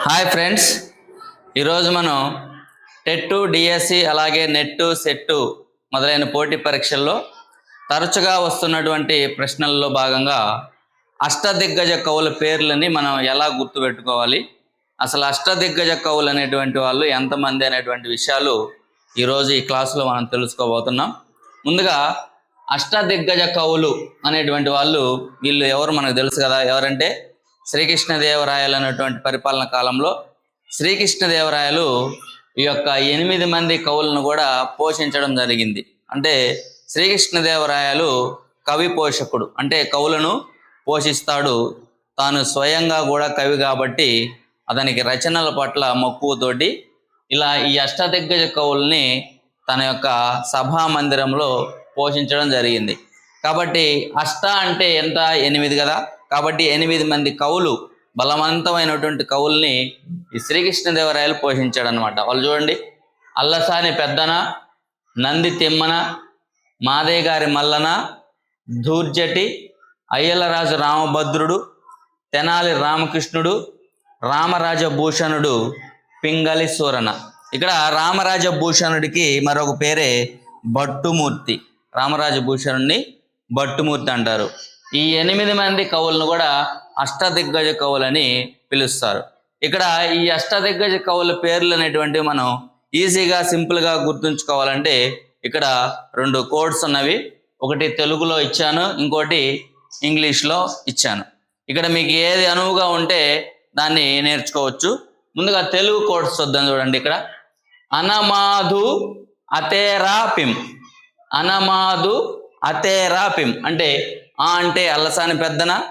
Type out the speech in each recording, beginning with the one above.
Hi friends. ఈరోజు మనం TET DSC అలాగే నెట్టు సెట్టు మొదలైన పోటీ పరీక్షల్లో తరచుగా వస్తున్నటువంటి ప్రశ్నల్లో భాగంగా అష్టదిగ్గజ కవుల పేర్లని మనం ఎలా గుర్తుపెట్టుకోవాలి? అసలు అష్టదిగ్గజ కవులు అనేటువంటి వాళ్ళు ఎంతమంది అనేటువంటి విషయాలు ఈరోజు ఈ క్లాసులో మనం తెలుసుకోబోతున్నాం. ముందుగా అష్టదిగ్గజ కవులు అనేటువంటి వాళ్ళు వీళ్ళు ఎవరు మనకు తెలుసు కదా? ఎవరంటే శ్రీకృష్ణదేవరాయలు అనేటువంటి పరిపాలన కాలంలో శ్రీకృష్ణదేవరాయలు ఈ యొక్క ఎనిమిది మంది కవులను కూడా పోషించడం జరిగింది. అంటే శ్రీకృష్ణదేవరాయలు కవి పోషకుడు. అంటే కవులను పోషిస్తాడు. తాను స్వయంగా కూడా కవి కాబట్టి అతనికి రచనల పట్ల మక్కువతోటి ఇలా ఈ అష్టదిగ్గజ కవుల్ని తన యొక్క సభా మందిరంలో పోషించడం జరిగింది. కాబట్టి అష్ట అంటే ఎంత? ఎనిమిది కదా? కాబట్టి ఎనిమిది మంది కవులు బలవంతమైనటువంటి కవుల్ని ఈ శ్రీకృష్ణదేవరాయలు పోషించాడు అనమాట వాళ్ళు చూడండి అల్లసాని పెద్దన నంది తిమ్మన మాదయ్య గారి మల్లన ధూర్జటి అయ్యలరాజు రామభద్రుడు తెనాలి రామకృష్ణుడు రామరాజ భూషణుడు పింగళి సూరణ ఇక్కడ రామరాజ భూషణుడికి మరొక పేరే భట్టుమూర్తి రామరాజ భూషణుడిని భట్టుమూర్తి అంటారు. ఈ ఎనిమిది మంది కవులను కూడా అష్టదిగ్గజ కవులని పిలుస్తారు. ఇక్కడ ఈ అష్టదిగ్గజ కవుల పేర్లు అనేటువంటివి మనం ఈజీగా సింపుల్గా గుర్తుంచుకోవాలంటే ఇక్కడ రెండు కోడ్స్ ఉన్నవి. ఒకటి తెలుగులో ఇచ్చాను ఇంకోటి ఇంగ్లీష్లో ఇచ్చాను. ఇక్కడ మీకు ఏది అనువుగా ఉంటే దాన్ని నేర్చుకోవచ్చు. ముందుగా తెలుగు కోడ్స్ వద్దని చూడండి ఇక్కడ. అనమాధు అతేరాపిం. అనమాధు అతేరాపిం అంటే ఆ అంటే అల్లసాని పెద్దన?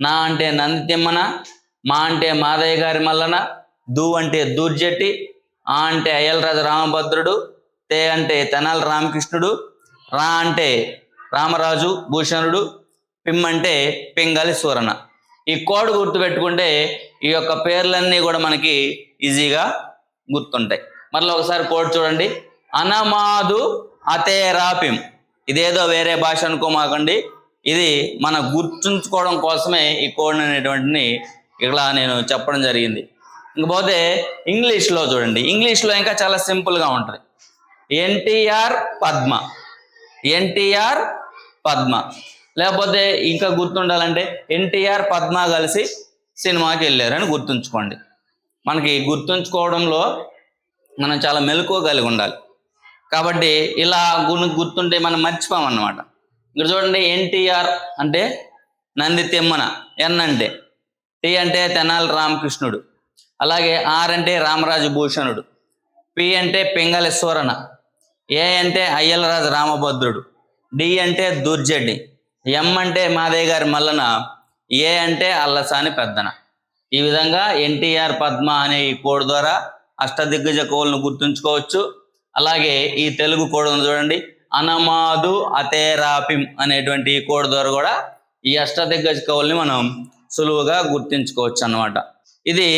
నా అంటే నంది తిమ్మన మా అంటే మాదయ్య గారి మల్లన? దూ అంటే దూర్జట్టి ఆ అంటే అయ్యలరాజు రామభద్రుడు. తే అంటే తెనాలి రామకృష్ణుడు. రా అంటే రామరాజు భూషణుడు. పిమ్మంటే పింగళి ఈ కోడ్ గుర్తుపెట్టుకుంటే ఈ యొక్క పేర్లన్నీ కూడా మనకి ఈజీగా గుర్తుంటాయి. మరలా ఒకసారి కోడ్ చూడండి. అనమాదు అతేరాపిం ఇదేదో వేరే భాష అనుకోమాకండి. ఇది మన గుర్తుంచుకోవడం కోసమే ఈ కోడ్ అనేటువంటిని ఇలా నేను చెప్పడం జరిగింది. ఇంకపోతే ఇంగ్లీష్లో చూడండి. ఇంగ్లీష్లో ఇంకా చాలా సింపుల్గా ఉంటుంది. ఎన్టీఆర్ పద్మ. ఎన్టీఆర్ పద్మ. లేకపోతే ఇంకా గుర్తుండాలంటే ఎన్టీఆర్ పద్మ కలిసి సినిమాకి వెళ్ళారని గుర్తుంచుకోండి. మనకి గుర్తుంచుకోవడంలో మనం చాలా మెలకువ కలిగి ఉండాలి. కాబట్టి ఇలా గుణ గుర్తుంటే మనం మర్చిపోమన్నమాట. ఇక్కడ చూడండి ఎన్టీఆర్ అంటే నంది తిమ్మన ఎన్ అంటే. టి అంటే తెనాలి రామకృష్ణుడు. అలాగే ఆర్ అంటే రామరాజు భూషణుడు. పి అంటే పింగళి ఏ అంటే అయ్యలరాజు రామభద్రుడు. డి అంటే దుర్జడ్డి ఎం అంటే మాదయ్య గారి మల్లన. ఏ అంటే అల్లసాని పెద్దన. ఈ విధంగా ఎన్టీఆర్ పద్మ అనే ఈ కోడ్ ద్వారా అష్టదిగ్గజ కోళ్ళను గుర్తుంచుకోవచ్చు. అలాగే ఈ తెలుగు కోడ్ చూడండి. అనమాదు అతేరాపిం అనేటువంటి ఈ కోడ్ ద్వారా కూడా ఈ అష్టదిగ్గజ కవుల్ని మనం సులువుగా గుర్తించుకోవచ్చు అన్నమాట ఇది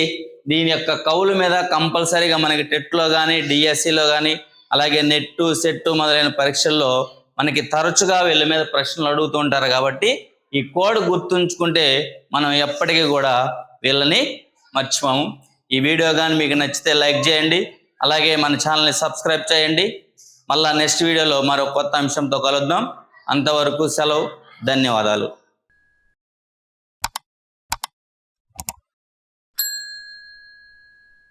దీని యొక్క కవుల మీద కంపల్సరీగా మనకి టెట్లో కానీ డిఎస్సిలో కానీ అలాగే నెట్టు సెట్టు మొదలైన పరీక్షల్లో మనకి తరచుగా వీళ్ళ మీద ప్రశ్నలు అడుగుతూ ఉంటారు కాబట్టి ఈ కోడ్ గుర్తుంచుకుంటే మనం ఎప్పటికీ కూడా వీళ్ళని మర్చిపోము. ఈ వీడియో కానీ మీకు నచ్చితే లైక్ చేయండి. అలాగే మన ఛానల్ని సబ్స్క్రైబ్ చేయండి. మళ్ళా నెక్స్ట్ వీడియోలో మరో కొత్త అంశంతో కలుద్దాం. అంతవరకు సెలవు ధన్యవాదాలు.